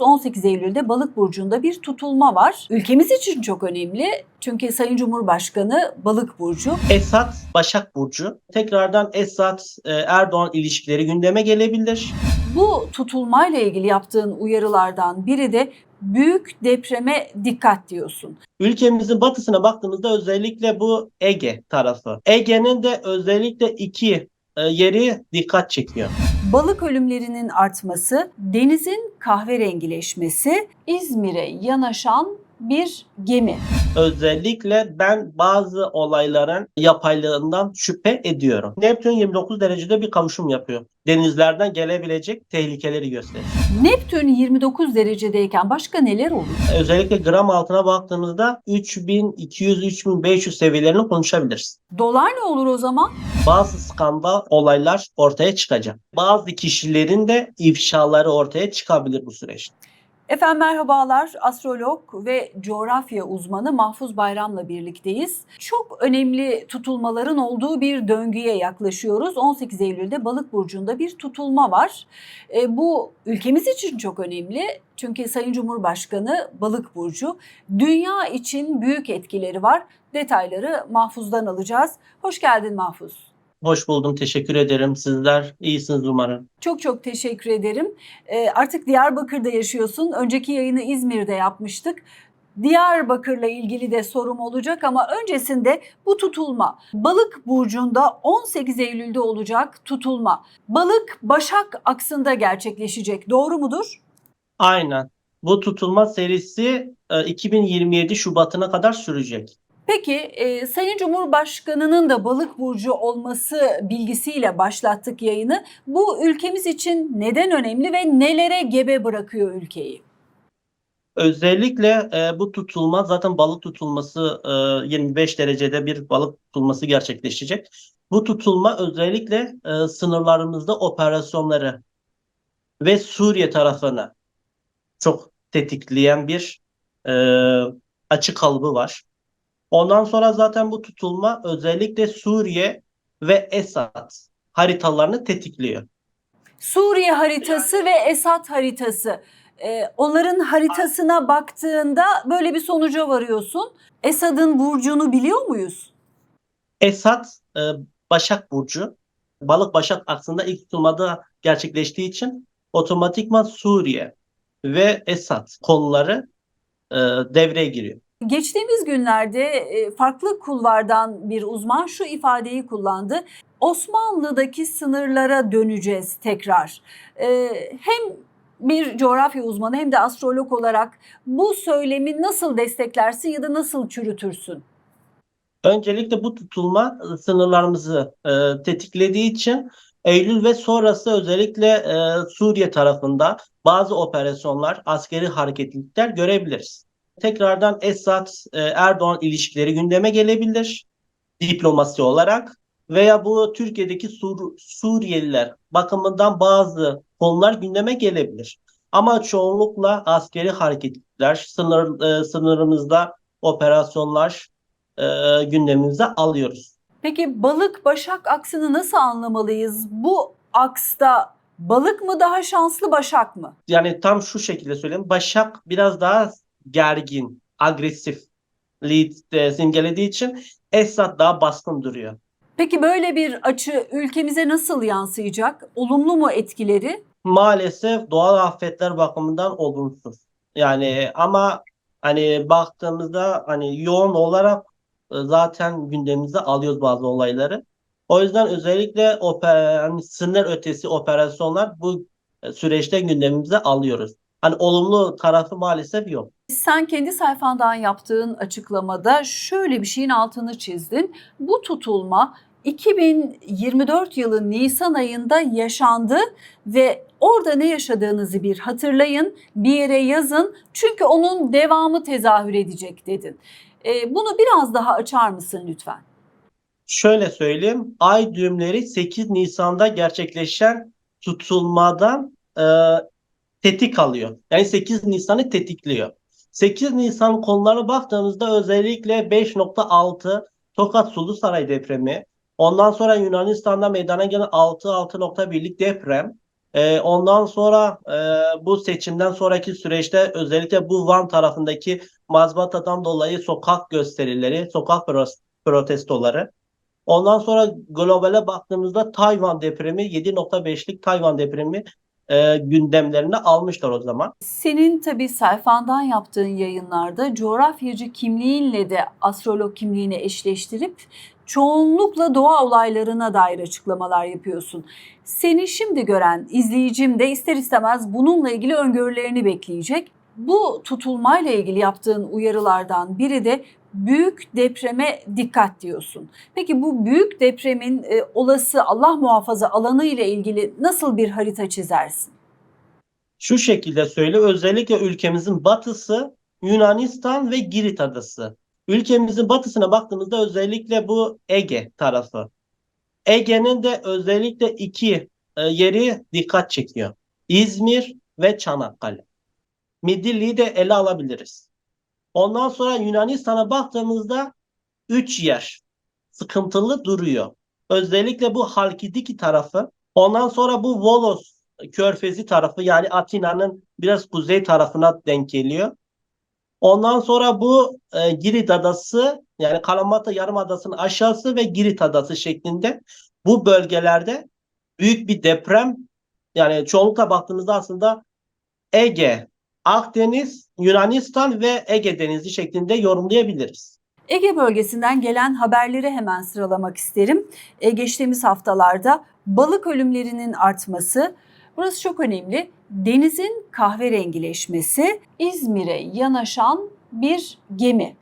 18 Eylül'de Balık burcunda bir tutulma var. Ülkemiz için çok önemli. Çünkü Sayın Cumhurbaşkanı Balık burcu. Esat Başak Burcu. Tekrardan Esat e, Erdoğan ilişkileri gündeme gelebilir. Bu tutulmayla ilgili yaptığın uyarılardan biri de büyük depreme dikkat diyorsun. Ülkemizin batısına baktığımızda özellikle bu Ege tarafı. Ege'nin de özellikle iki e, yeri dikkat çekiyor. Balık ölümlerinin artması, denizin kahverengileşmesi, İzmir'e yanaşan bir gemi. Özellikle ben bazı olayların yapaylığından şüphe ediyorum. Neptün 29 derecede bir kavuşum yapıyor. Denizlerden gelebilecek tehlikeleri gösterir. Neptün 29 derecedeyken başka neler olur? Özellikle gram altına baktığımızda 3200-3500 seviyelerini konuşabiliriz. Dolar ne olur o zaman? Bazı skandal olaylar ortaya çıkacak. Bazı kişilerin de ifşaları ortaya çıkabilir bu süreçte. Efendim merhabalar. Astrolog ve coğrafya uzmanı Mahfuz Bayram'la birlikteyiz. Çok önemli tutulmaların olduğu bir döngüye yaklaşıyoruz. 18 Eylül'de Balık burcunda bir tutulma var. E, bu ülkemiz için çok önemli. Çünkü Sayın Cumhurbaşkanı Balık burcu. Dünya için büyük etkileri var. Detayları Mahfuz'dan alacağız. Hoş geldin Mahfuz. Hoş buldum. Teşekkür ederim. Sizler iyisiniz umarım. Çok çok teşekkür ederim. Ee, artık Diyarbakır'da yaşıyorsun. Önceki yayını İzmir'de yapmıştık. Diyarbakır'la ilgili de sorum olacak ama öncesinde bu tutulma. Balık burcunda 18 Eylül'de olacak tutulma. Balık Başak aksında gerçekleşecek. Doğru mudur? Aynen. Bu tutulma serisi e, 2027 Şubat'ına kadar sürecek. Peki e, Sayın Cumhurbaşkanı'nın da balık burcu olması bilgisiyle başlattık yayını. Bu ülkemiz için neden önemli ve nelere gebe bırakıyor ülkeyi? Özellikle e, bu tutulma zaten balık tutulması e, 25 derecede bir balık tutulması gerçekleşecek. Bu tutulma özellikle e, sınırlarımızda operasyonları ve Suriye tarafını çok tetikleyen bir e, açık kalıbı var. Ondan sonra zaten bu tutulma özellikle Suriye ve Esad haritalarını tetikliyor. Suriye haritası ve Esad haritası. Ee, onların haritasına baktığında böyle bir sonuca varıyorsun. Esad'ın burcunu biliyor muyuz? Esad e, Başak Burcu. Balık Başak aksında ilk tutulmada gerçekleştiği için otomatikman Suriye ve Esad konuları e, devreye giriyor. Geçtiğimiz günlerde e, farklı kulvardan bir uzman şu ifadeyi kullandı. Osmanlı'daki sınırlara döneceğiz tekrar. Ee, hem bir coğrafya uzmanı hem de astrolog olarak bu söylemi nasıl desteklersin ya da nasıl çürütürsün? Öncelikle bu tutulma e, sınırlarımızı e, tetiklediği için Eylül ve sonrası özellikle e, Suriye tarafında bazı operasyonlar, askeri hareketlilikler görebiliriz. Tekrardan Esad e, Erdoğan ilişkileri gündeme gelebilir diplomasi olarak veya bu Türkiye'deki Sur Suriyeliler bakımından bazı konular gündeme gelebilir. Ama çoğunlukla askeri hareketlilikler, sınır e, sınırımızda operasyonlar e, gündemimize alıyoruz. Peki balık başak aksını nasıl anlamalıyız? Bu aksta balık mı daha şanslı başak mı? Yani tam şu şekilde söyleyeyim. Başak biraz daha gergin, agresif lead e, simgelediği için Esad daha baskın duruyor. Peki böyle bir açı ülkemize nasıl yansıyacak? Olumlu mu etkileri? Maalesef doğal afetler bakımından olumsuz. Yani ama hani baktığımızda hani yoğun olarak e, zaten gündemimize alıyoruz bazı olayları. O yüzden özellikle oper, hani sınır ötesi operasyonlar bu e, süreçte gündemimize alıyoruz. Hani olumlu tarafı maalesef yok. Sen kendi sayfandan yaptığın açıklamada şöyle bir şeyin altını çizdin. Bu tutulma 2024 yılı Nisan ayında yaşandı ve orada ne yaşadığınızı bir hatırlayın, bir yere yazın çünkü onun devamı tezahür edecek dedin. Ee, bunu biraz daha açar mısın lütfen? Şöyle söyleyeyim, ay düğümleri 8 Nisan'da gerçekleşen tutulmadan e, tetik alıyor. Yani 8 Nisan'ı tetikliyor. 8 Nisan konulara baktığımızda özellikle 5.6 Tokat Sulu Saray depremi, ondan sonra Yunanistan'da meydana gelen 6-6.1'lik deprem E, ondan sonra e, bu seçimden sonraki süreçte özellikle bu Van tarafındaki mazbatadan dolayı sokak gösterileri, sokak protestoları. Ondan sonra globale baktığımızda Tayvan depremi 7.5'lik Tayvan depremi e, gündemlerine almışlar o zaman. Senin tabii sayfandan yaptığın yayınlarda coğrafyacı kimliğinle de astrolog kimliğini eşleştirip çoğunlukla doğa olaylarına dair açıklamalar yapıyorsun. Seni şimdi gören izleyicim de ister istemez bununla ilgili öngörülerini bekleyecek. Bu tutulmayla ilgili yaptığın uyarılardan biri de büyük depreme dikkat diyorsun. Peki bu büyük depremin e, olası Allah muhafaza alanı ile ilgili nasıl bir harita çizersin? Şu şekilde söyle özellikle ülkemizin batısı Yunanistan ve Girit adası. Ülkemizin batısına baktığımızda özellikle bu Ege tarafı. Ege'nin de özellikle iki e, yeri dikkat çekiyor. İzmir ve Çanakkale. Midilli'yi de ele alabiliriz. Ondan sonra Yunanistan'a baktığımızda üç yer sıkıntılı duruyor. Özellikle bu Halkidiki tarafı. Ondan sonra bu Volos Körfezi tarafı yani Atina'nın biraz kuzey tarafına denk geliyor. Ondan sonra bu e, Girit adası yani Kalamata Yarımadası'nın aşağısı ve Girit adası şeklinde bu bölgelerde büyük bir deprem yani çoğunlukla baktığımızda aslında Ege, Akdeniz, Yunanistan ve Ege Denizi şeklinde yorumlayabiliriz. Ege bölgesinden gelen haberleri hemen sıralamak isterim. E, geçtiğimiz haftalarda balık ölümlerinin artması, burası çok önemli. Denizin kahverengileşmesi, İzmir'e yanaşan bir gemi.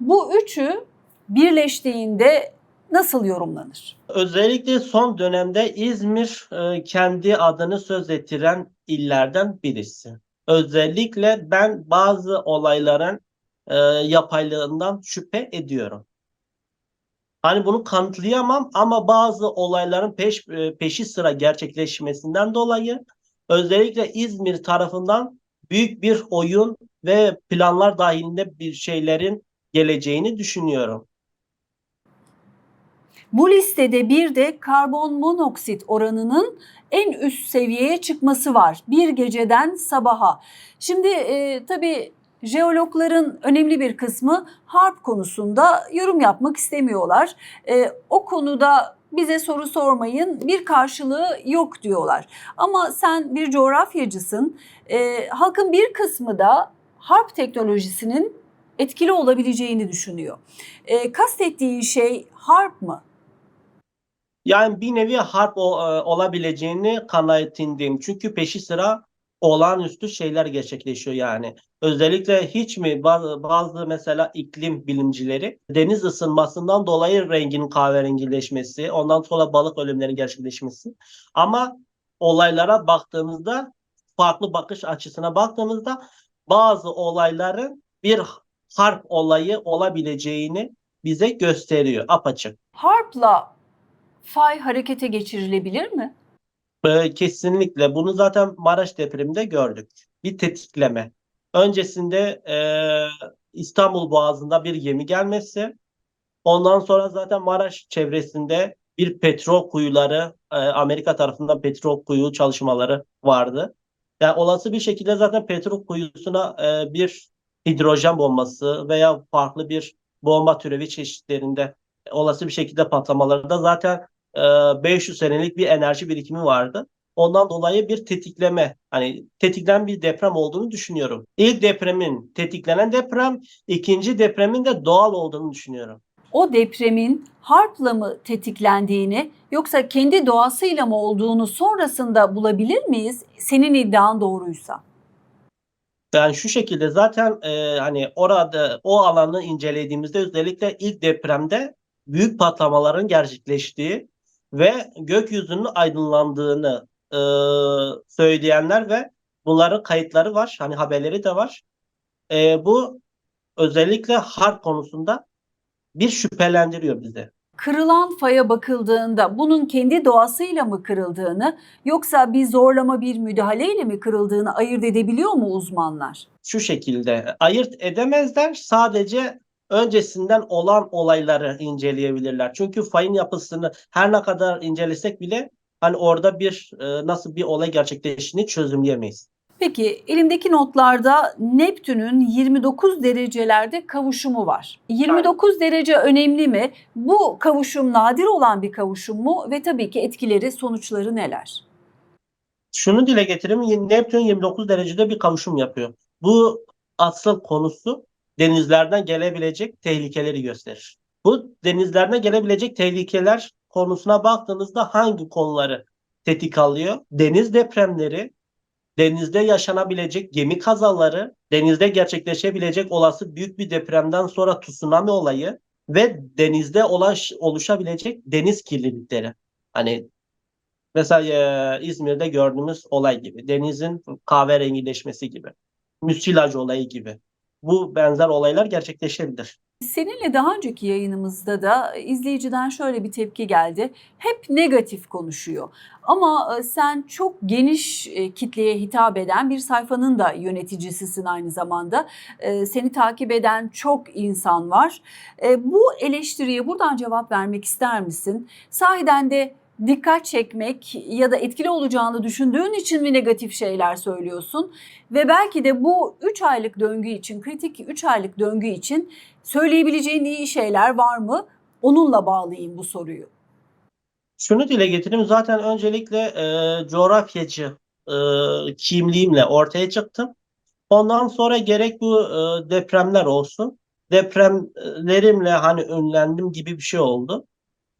Bu üçü birleştiğinde nasıl yorumlanır? Özellikle son dönemde İzmir e, kendi adını söz ettiren illerden birisi. Özellikle ben bazı olayların e, yapaylığından şüphe ediyorum. Hani bunu kanıtlayamam ama bazı olayların peş e, peşi sıra gerçekleşmesinden dolayı özellikle İzmir tarafından büyük bir oyun ve planlar dahilinde bir şeylerin geleceğini düşünüyorum. Bu listede bir de karbon monoksit oranının en üst seviyeye çıkması var bir geceden sabaha. Şimdi e, tabii jeologların önemli bir kısmı harp konusunda yorum yapmak istemiyorlar. E, o konuda bize soru sormayın bir karşılığı yok diyorlar. Ama sen bir coğrafyacısın. E, halkın bir kısmı da harp teknolojisinin etkili olabileceğini düşünüyor. E, kastettiğin şey harp mı? Yani bir nevi harp o- e, olabileceğini kanaatindeyim. Çünkü peşi sıra olağanüstü şeyler gerçekleşiyor yani. Özellikle hiç mi bazı, bazı mesela iklim bilimcileri deniz ısınmasından dolayı rengin kahverengileşmesi, ondan sonra balık ölümlerinin gerçekleşmesi. Ama olaylara baktığımızda farklı bakış açısına baktığımızda bazı olayların bir harp olayı olabileceğini bize gösteriyor apaçık. Harpla fay harekete geçirilebilir mi? Ee, Kesinlikle. Bunu zaten Maraş depreminde gördük. Bir tetikleme. Öncesinde e, İstanbul Boğazı'nda bir gemi gelmesi. Ondan sonra zaten Maraş çevresinde bir petrol kuyuları, e, Amerika tarafından petrol kuyu çalışmaları vardı. Yani olası bir şekilde zaten petrol kuyusuna e, bir hidrojen bombası veya farklı bir bomba türevi çeşitlerinde olası bir şekilde patlamaları da zaten e, 500 senelik bir enerji birikimi vardı. Ondan dolayı bir tetikleme, hani tetiklenen bir deprem olduğunu düşünüyorum. İlk depremin tetiklenen deprem, ikinci depremin de doğal olduğunu düşünüyorum. O depremin harpla mı tetiklendiğini yoksa kendi doğasıyla mı olduğunu sonrasında bulabilir miyiz? Senin iddian doğruysa. Yani şu şekilde zaten e, hani orada o alanı incelediğimizde özellikle ilk depremde büyük patlamaların gerçekleştiği ve gökyüzünün aydınlandığını e, söyleyenler ve bunların kayıtları var. Hani haberleri de var. E, bu özellikle harp konusunda bir şüphelendiriyor bizi. Kırılan faya bakıldığında bunun kendi doğasıyla mı kırıldığını yoksa bir zorlama bir müdahaleyle mi kırıldığını ayırt edebiliyor mu uzmanlar? Şu şekilde ayırt edemezler. Sadece öncesinden olan olayları inceleyebilirler. Çünkü fayın yapısını her ne kadar incelesek bile hani orada bir e, nasıl bir olay gerçekleştiğini çözümleyemeyiz. Peki elimdeki notlarda Neptün'ün 29 derecelerde kavuşumu var. 29 derece önemli mi? Bu kavuşum nadir olan bir kavuşum mu? Ve tabii ki etkileri, sonuçları neler? Şunu dile getireyim. Neptün 29 derecede bir kavuşum yapıyor. Bu asıl konusu denizlerden gelebilecek tehlikeleri gösterir. Bu denizlerden gelebilecek tehlikeler konusuna baktığınızda hangi konuları tetik alıyor? Deniz depremleri, denizde yaşanabilecek gemi kazaları, denizde gerçekleşebilecek olası büyük bir depremden sonra tsunami olayı ve denizde olaş, oluşabilecek deniz kirlilikleri. Hani mesela e, İzmir'de gördüğümüz olay gibi, denizin kahverengileşmesi gibi, müsilaj olayı gibi. Bu benzer olaylar gerçekleşebilir. Seninle daha önceki yayınımızda da izleyiciden şöyle bir tepki geldi. Hep negatif konuşuyor. Ama e, sen çok geniş e, kitleye hitap eden bir sayfanın da yöneticisisin aynı zamanda. E, Seni takip eden çok insan var. E, Bu eleştiriye buradan cevap vermek ister misin? Sahiden de dikkat çekmek ya da etkili olacağını düşündüğün için mi negatif şeyler söylüyorsun? Ve belki de bu 3 aylık döngü için, kritik 3 aylık döngü için söyleyebileceğin iyi şeyler var mı? Onunla bağlayayım bu soruyu. Şunu dile getireyim. Zaten öncelikle e, coğrafyacı e, kimliğimle ortaya çıktım. Ondan sonra gerek bu e, depremler olsun, depremlerimle hani ünlendim gibi bir şey oldu.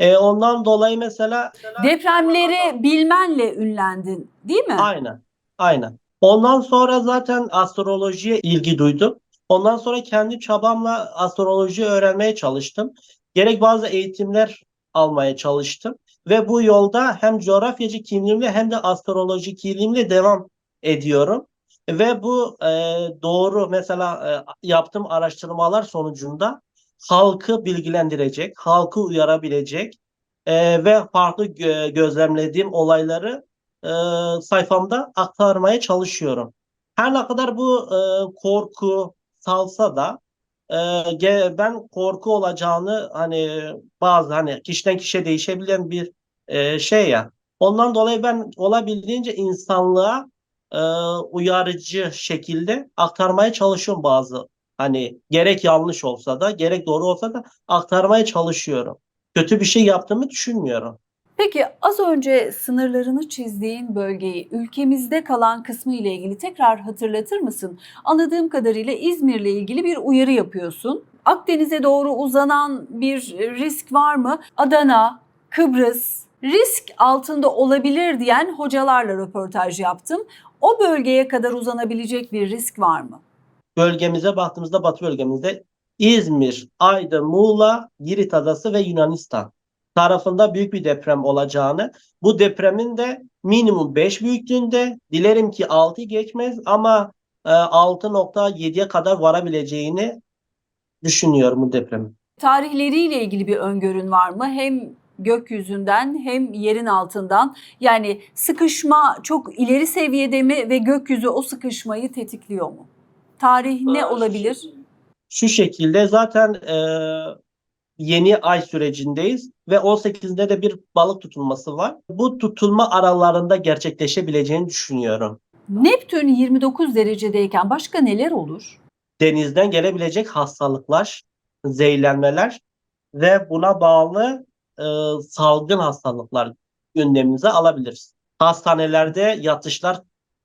E, ondan dolayı mesela Depremleri bilmenle ünlendin değil mi? aynen, aynen. Ondan sonra zaten astrolojiye ilgi duydum. Ondan sonra kendi çabamla astroloji öğrenmeye çalıştım. Gerek bazı eğitimler almaya çalıştım. Ve bu yolda hem coğrafyacı kimliğimle hem de astroloji kimliğimle devam ediyorum. Ve bu e, doğru mesela e, yaptığım araştırmalar sonucunda halkı bilgilendirecek, halkı uyarabilecek e, ve farklı gö- gözlemlediğim olayları e, sayfamda aktarmaya çalışıyorum. Her ne kadar bu e, korku salsa da e, ben korku olacağını hani bazı hani kişiden kişiye değişebilen bir e, şey ya. Ondan dolayı ben olabildiğince insanlığa e, uyarıcı şekilde aktarmaya çalışıyorum bazı hani gerek yanlış olsa da gerek doğru olsa da aktarmaya çalışıyorum. Kötü bir şey yaptığımı düşünmüyorum. Peki az önce sınırlarını çizdiğin bölgeyi ülkemizde kalan kısmı ile ilgili tekrar hatırlatır mısın? Anladığım kadarıyla İzmir'le ilgili bir uyarı yapıyorsun. Akdeniz'e doğru uzanan bir risk var mı? Adana, Kıbrıs risk altında olabilir diyen hocalarla röportaj yaptım. O bölgeye kadar uzanabilecek bir risk var mı? Bölgemize baktığımızda Batı bölgemizde İzmir, Aydın, Muğla, Girit Adası ve Yunanistan tarafında büyük bir deprem olacağını, bu depremin de minimum 5 büyüklüğünde, dilerim ki 6 geçmez ama e, 6.7'ye kadar varabileceğini düşünüyorum bu depremin. Tarihleriyle ilgili bir öngörün var mı? Hem gökyüzünden hem yerin altından. Yani sıkışma çok ileri seviyede mi ve gökyüzü o sıkışmayı tetikliyor mu? Tarih ne olabilir? Şu şekilde zaten e, yeni ay sürecindeyiz ve 18'inde de bir balık tutulması var. Bu tutulma aralarında gerçekleşebileceğini düşünüyorum. Neptün 29 derecedeyken başka neler olur? Denizden gelebilecek hastalıklar, zehirlenmeler ve buna bağlı e, salgın hastalıklar gündemimize alabiliriz. Hastanelerde yatışlar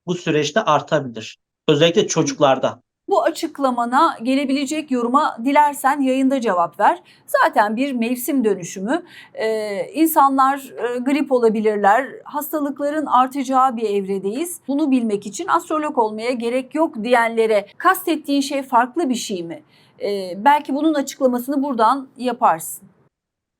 bu süreçte artabilir. Özellikle çocuklarda. Bu açıklamana gelebilecek yoruma dilersen yayında cevap ver. Zaten bir mevsim dönüşümü. Ee, insanlar e, grip olabilirler. Hastalıkların artacağı bir evredeyiz. Bunu bilmek için astrolog olmaya gerek yok diyenlere kastettiğin şey farklı bir şey mi? Ee, belki bunun açıklamasını buradan yaparsın.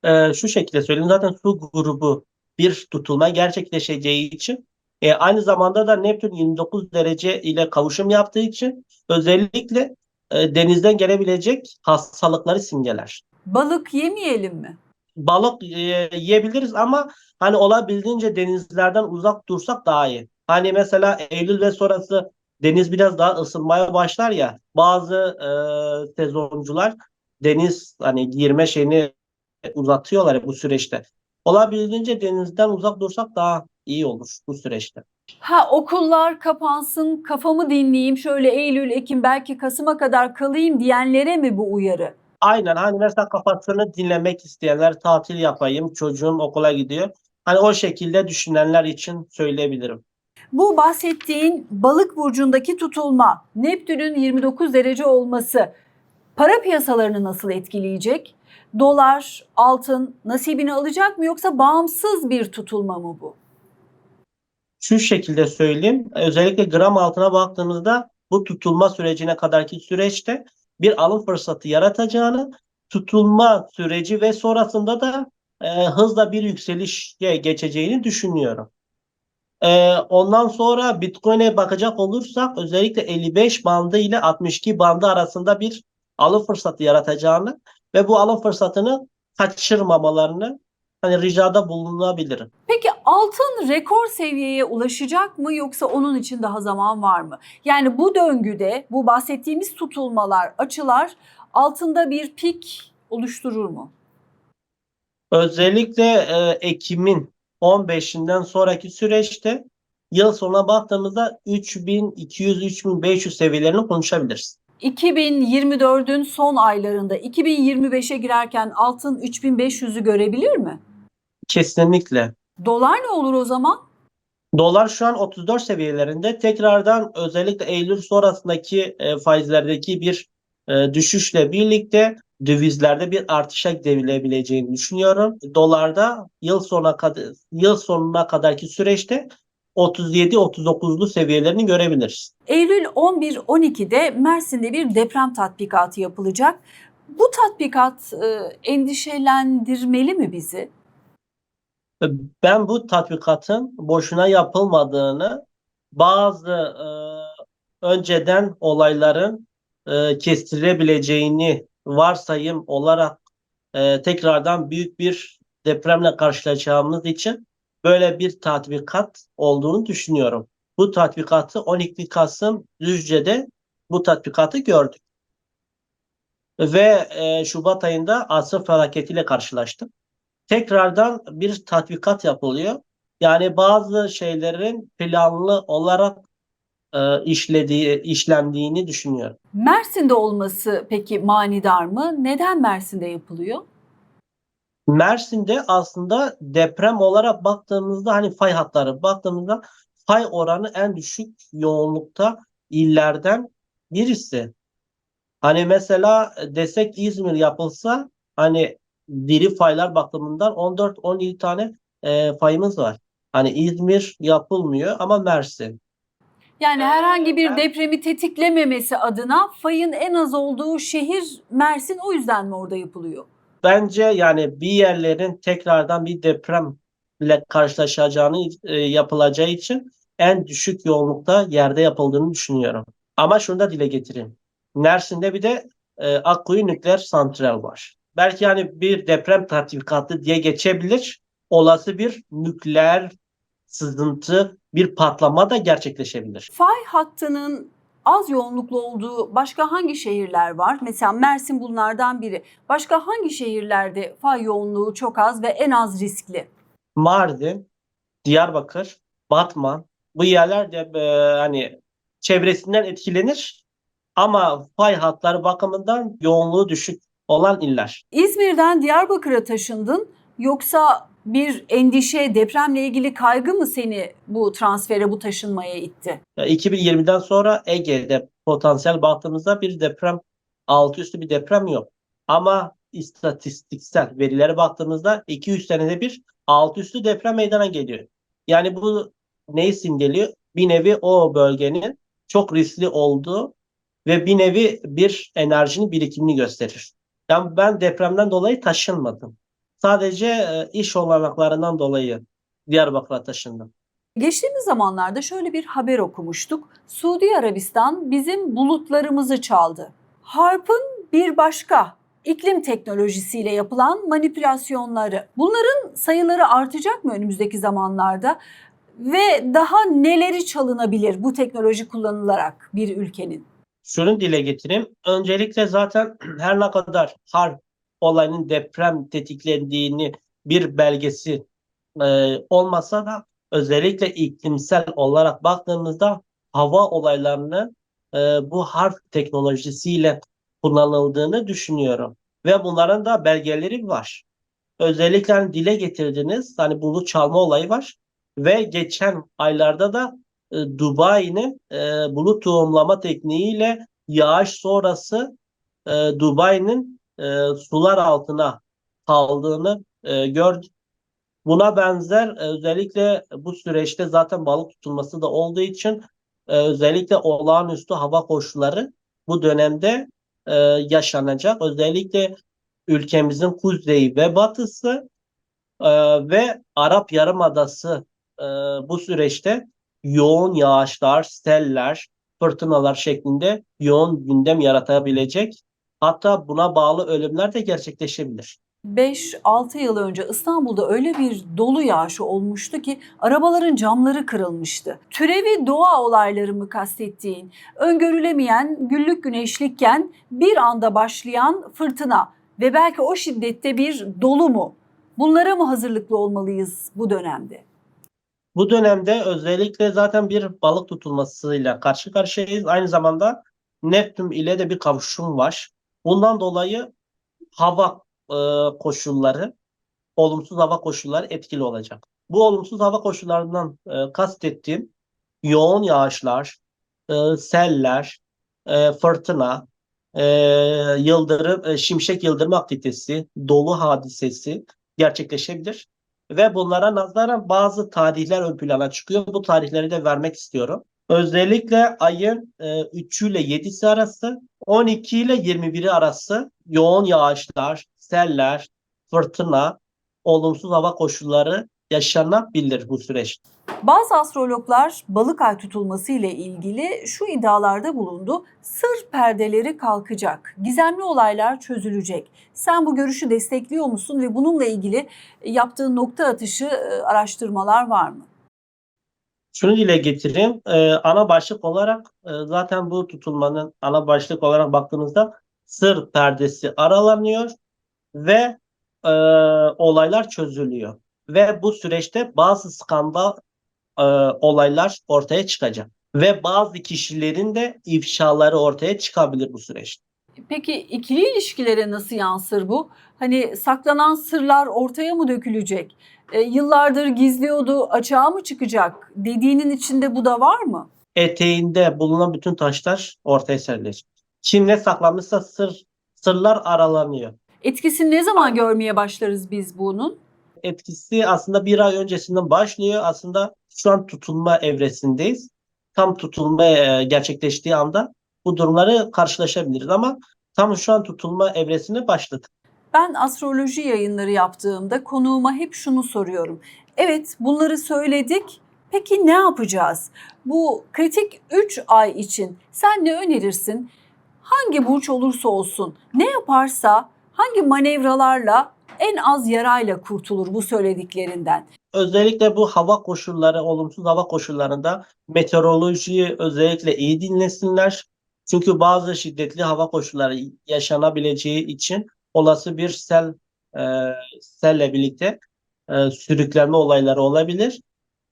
E, şu şekilde söyleyeyim zaten su grubu bir tutulma gerçekleşeceği için e, aynı zamanda da Neptün 29 derece ile kavuşum yaptığı için özellikle e, denizden gelebilecek hastalıkları simgeler. Balık yemeyelim mi? Balık e, yiyebiliriz ama hani olabildiğince denizlerden uzak dursak daha iyi. Hani mesela Eylül ve sonrası deniz biraz daha ısınmaya başlar ya bazı e, sezoncular deniz hani girme şeyini uzatıyorlar bu süreçte. Olabildiğince denizden uzak dursak daha iyi olur bu süreçte. Ha okullar kapansın, kafamı dinleyeyim, şöyle Eylül, Ekim, belki Kasım'a kadar kalayım diyenlere mi bu uyarı? Aynen hani mesela kafasını dinlemek isteyenler tatil yapayım çocuğum okula gidiyor. Hani o şekilde düşünenler için söyleyebilirim. Bu bahsettiğin balık burcundaki tutulma, Neptün'ün 29 derece olması para piyasalarını nasıl etkileyecek? Dolar, altın nasibini alacak mı yoksa bağımsız bir tutulma mı bu? Şu şekilde söyleyeyim. Özellikle gram altına baktığımızda bu tutulma sürecine kadarki süreçte bir alım fırsatı yaratacağını, tutulma süreci ve sonrasında da e, hızla bir yükselişe geçeceğini düşünüyorum. E, ondan sonra Bitcoin'e bakacak olursak özellikle 55 bandı ile 62 bandı arasında bir alım fırsatı yaratacağını ve bu alım fırsatını kaçırmamalarını hani ricada bulunabilirim. Peki altın rekor seviyeye ulaşacak mı yoksa onun için daha zaman var mı? Yani bu döngüde bu bahsettiğimiz tutulmalar, açılar altında bir pik oluşturur mu? Özellikle e, Ekim'in 15'inden sonraki süreçte yıl sonuna baktığımızda 3200-3500 seviyelerini konuşabiliriz. 2024'ün son aylarında 2025'e girerken altın 3500'ü görebilir mi? Kesinlikle. Dolar ne olur o zaman? Dolar şu an 34 seviyelerinde. Tekrardan özellikle Eylül sonrasındaki e, faizlerdeki bir e, düşüşle birlikte dövizlerde bir artışa gidebileceğini düşünüyorum. Dolarda yıl sonuna kadar yıl sonuna kadarki süreçte 37-39'lu seviyelerini görebiliriz. Eylül 11-12'de Mersin'de bir deprem tatbikatı yapılacak. Bu tatbikat e, endişelendirmeli mi bizi? Ben bu tatbikatın boşuna yapılmadığını, bazı e, önceden olayların e, kestirilebileceğini varsayım olarak e, tekrardan büyük bir depremle karşılaşacağımız için böyle bir tatbikat olduğunu düşünüyorum. Bu tatbikatı 12 Kasım Düzce'de bu tatbikatı gördük. Ve e, Şubat ayında asır felaketiyle karşılaştık tekrardan bir tatbikat yapılıyor. Yani bazı şeylerin planlı olarak e, işlediği, işlendiğini düşünüyorum. Mersin'de olması peki manidar mı? Neden Mersin'de yapılıyor? Mersin'de aslında deprem olarak baktığımızda hani fay hatları baktığımızda fay oranı en düşük yoğunlukta illerden birisi. Hani mesela desek İzmir yapılsa hani diri faylar bakımından 14-17 tane e, fayımız var. Hani İzmir yapılmıyor ama Mersin. Yani herhangi bir depremi tetiklememesi adına fayın en az olduğu şehir Mersin o yüzden mi orada yapılıyor? Bence yani bir yerlerin tekrardan bir depremle karşılaşacağını e, yapılacağı için en düşük yoğunlukta yerde yapıldığını düşünüyorum. Ama şunu da dile getireyim. Mersin'de bir de e, Akkuyu Nükleer Santral var. Belki hani bir deprem tatbikatı diye geçebilir. Olası bir nükleer sızıntı, bir patlama da gerçekleşebilir. Fay hattının az yoğunluklu olduğu başka hangi şehirler var? Mesela Mersin bunlardan biri. Başka hangi şehirlerde fay yoğunluğu çok az ve en az riskli? Mardin, Diyarbakır, Batman bu yerler de e, hani çevresinden etkilenir ama fay hatları bakımından yoğunluğu düşük olan iller. İzmir'den Diyarbakır'a taşındın yoksa bir endişe, depremle ilgili kaygı mı seni bu transfere, bu taşınmaya itti? E, 2020'den sonra Ege'de potansiyel baktığımızda bir deprem altı üstü bir deprem yok. Ama istatistiksel verilere baktığımızda 2-3 senede bir altı üstü deprem meydana geliyor. Yani bu neyi simgeliyor? Bir nevi o bölgenin çok riskli olduğu ve bir nevi bir enerjinin birikimini gösterir. Yani ben depremden dolayı taşınmadım. Sadece e, iş olanaklarından dolayı Diyarbakır'a taşındım. Geçtiğimiz zamanlarda şöyle bir haber okumuştuk. Suudi Arabistan bizim bulutlarımızı çaldı. Harp'ın bir başka iklim teknolojisiyle yapılan manipülasyonları. Bunların sayıları artacak mı önümüzdeki zamanlarda? Ve daha neleri çalınabilir bu teknoloji kullanılarak bir ülkenin? Şunu dile getireyim. Öncelikle zaten her ne kadar harp olayının deprem tetiklendiğini bir belgesi e, olmasa da özellikle iklimsel olarak baktığımızda hava olaylarını e, bu harf teknolojisiyle kullanıldığını düşünüyorum. Ve bunların da belgeleri var. Özellikle hani dile getirdiniz hani bulut çalma olayı var. Ve geçen aylarda da e, Dubai'nin e, bulut tohumlama tekniğiyle yağış sonrası e, Dubai'nin e, sular altına kaldığını e, gördük. Buna benzer e, özellikle bu süreçte zaten balık tutulması da olduğu için e, özellikle olağanüstü hava koşulları bu dönemde e, yaşanacak. Özellikle ülkemizin kuzeyi ve batısı ve Arap Yarımadası bu süreçte yoğun yağışlar, seller, fırtınalar şeklinde yoğun gündem yaratabilecek. Hatta buna bağlı ölümler de gerçekleşebilir. 5-6 yıl önce İstanbul'da öyle bir dolu yağışı olmuştu ki arabaların camları kırılmıştı. Türevi doğa olayları mı kastettiğin, öngörülemeyen güllük güneşlikken bir anda başlayan fırtına ve belki o şiddette bir dolu mu? Bunlara mı hazırlıklı olmalıyız bu dönemde? Bu dönemde özellikle zaten bir balık tutulmasıyla karşı karşıyayız. Aynı zamanda Neptün ile de bir kavuşum var. Bundan dolayı hava e, koşulları, olumsuz hava koşulları etkili olacak. Bu olumsuz hava koşullarından e, kastettiğim yoğun yağışlar, e, seller, e, fırtına, e, yıldırım, e, şimşek yıldırım aktivitesi, dolu hadisesi gerçekleşebilir. Ve bunlara nazaran bazı tarihler ön plana çıkıyor. Bu tarihleri de vermek istiyorum. Özellikle ayın e, 3'ü ile 7'si arası, 12 ile 21'i arası yoğun yağışlar, seller, fırtına, olumsuz hava koşulları yaşanabilir bu süreçte. Bazı astrologlar balık ay tutulması ile ilgili şu iddialarda bulundu. Sır perdeleri kalkacak, gizemli olaylar çözülecek. Sen bu görüşü destekliyor musun ve bununla ilgili yaptığın nokta atışı e, araştırmalar var mı? Şunu dile getireyim. Ee, ana başlık olarak e, zaten bu tutulmanın ana başlık olarak baktığımızda sır perdesi aralanıyor ve e, olaylar çözülüyor. Ve bu süreçte bazı skandal e, olaylar ortaya çıkacak. Ve bazı kişilerin de ifşaları ortaya çıkabilir bu süreçte. Peki ikili ilişkilere nasıl yansır bu? Hani saklanan sırlar ortaya mı dökülecek? E, yıllardır gizliyordu, açığa mı çıkacak? Dediğinin içinde bu da var mı? Eteğinde bulunan bütün taşlar ortaya serilecek. Kim ne saklamışsa sır sırlar aralanıyor. Etkisini ne zaman görmeye başlarız biz bunun? Etkisi aslında bir ay öncesinden başlıyor. Aslında şu an tutulma evresindeyiz. Tam tutulma e, gerçekleştiği anda bu durumları karşılaşabiliriz ama tam şu an tutulma evresine başladık. Ben astroloji yayınları yaptığımda konuğuma hep şunu soruyorum. Evet bunları söyledik. Peki ne yapacağız? Bu kritik 3 ay için sen ne önerirsin? Hangi burç olursa olsun ne yaparsa hangi manevralarla en az yarayla kurtulur bu söylediklerinden? Özellikle bu hava koşulları, olumsuz hava koşullarında meteorolojiyi özellikle iyi dinlesinler. Çünkü bazı şiddetli hava koşulları yaşanabileceği için olası bir sel e, selle birlikte e, sürüklenme olayları olabilir.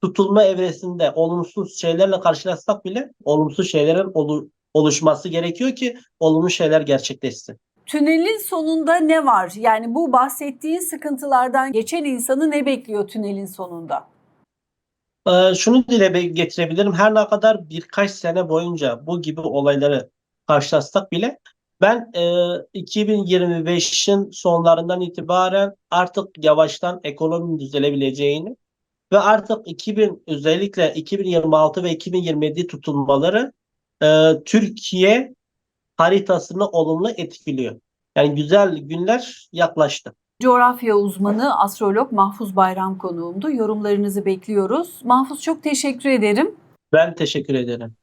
Tutulma evresinde olumsuz şeylerle karşılaşsak bile olumsuz şeylerin olu- oluşması gerekiyor ki olumlu şeyler gerçekleşsin. Tünelin sonunda ne var? Yani bu bahsettiğin sıkıntılardan geçen insanı ne bekliyor tünelin sonunda? Ee, şunu dile getirebilirim. Her ne kadar birkaç sene boyunca bu gibi olayları karşılaşsak bile ben e, 2025'in sonlarından itibaren artık yavaştan ekonominin düzelebileceğini ve artık 2000 özellikle 2026 ve 2027 tutulmaları e, Türkiye haritasını olumlu etkiliyor. Yani güzel günler yaklaştı. Coğrafya uzmanı astrolog Mahfuz Bayram konuğumdu. Yorumlarınızı bekliyoruz. Mahfuz çok teşekkür ederim. Ben teşekkür ederim.